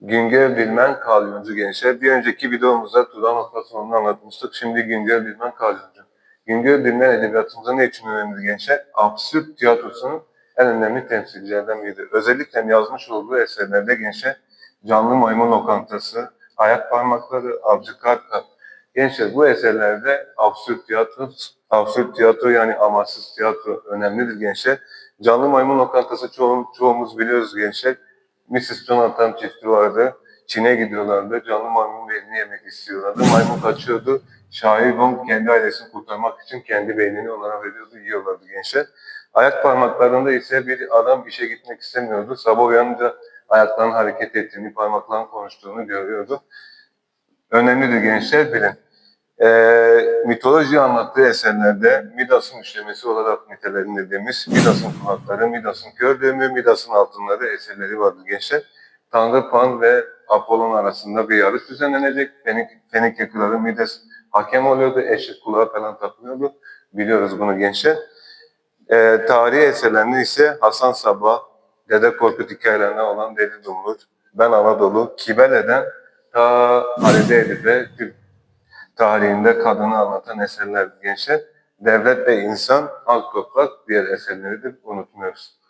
Güngör Bilmen Kalyoncu gençler. Bir önceki videomuzda Turan operasyonunu anlatmıştık. Şimdi Güngör Bilmen Kalyoncu. Güngör Bilmen edebiyatımıza ne için önemli gençler? Absürt tiyatrosunun en önemli temsilcilerinden biridir. Özellikle yazmış olduğu eserlerde gençler Canlı Maymun Lokantası, Ayak Parmakları, Avcı Karka. Gençler bu eserlerde absürt tiyatro, absürt tiyatro yani amaçsız tiyatro önemlidir gençler. Canlı Maymun Lokantası çoğu, çoğumuz biliyoruz gençler. Mrs. Jonathan çifti vardı. Çin'e gidiyorlardı. Canlı maymun beynini yemek istiyorlardı. Maymun kaçıyordu. Şair Wong kendi ailesini kurtarmak için kendi beynini onlara veriyordu. Yiyorlardı gençler. Ayak parmaklarında ise bir adam işe gitmek istemiyordu. Sabah uyanınca ayaklarının hareket ettiğini, parmaklarının konuştuğunu görüyordu. Önemlidir gençler bilin. Ee, mitoloji anlattığı eserlerde Midas'ın işlemesi olarak nitelendirdiğimiz Midas'ın kulakları, Midas'ın kördüğümü, Midas'ın altınları eserleri vardır gençler. Tanrı Pan ve Apollon arasında bir yarış düzenlenecek. Fenik, Fenike kralı Midas hakem oluyordu, eşit kulağı falan takılıyordu. Biliyoruz bunu gençler. Ee, tarihi eserlerinde ise Hasan Sabah, Dede Korkut hikayelerine olan Deli Dumrul, Ben Anadolu, Kibele'den ta Halide Edip'e Türk tarihinde kadını anlatan eserler gençler. Devlet ve insan, halk toprak diğer eserleridir. Unutmuyoruz.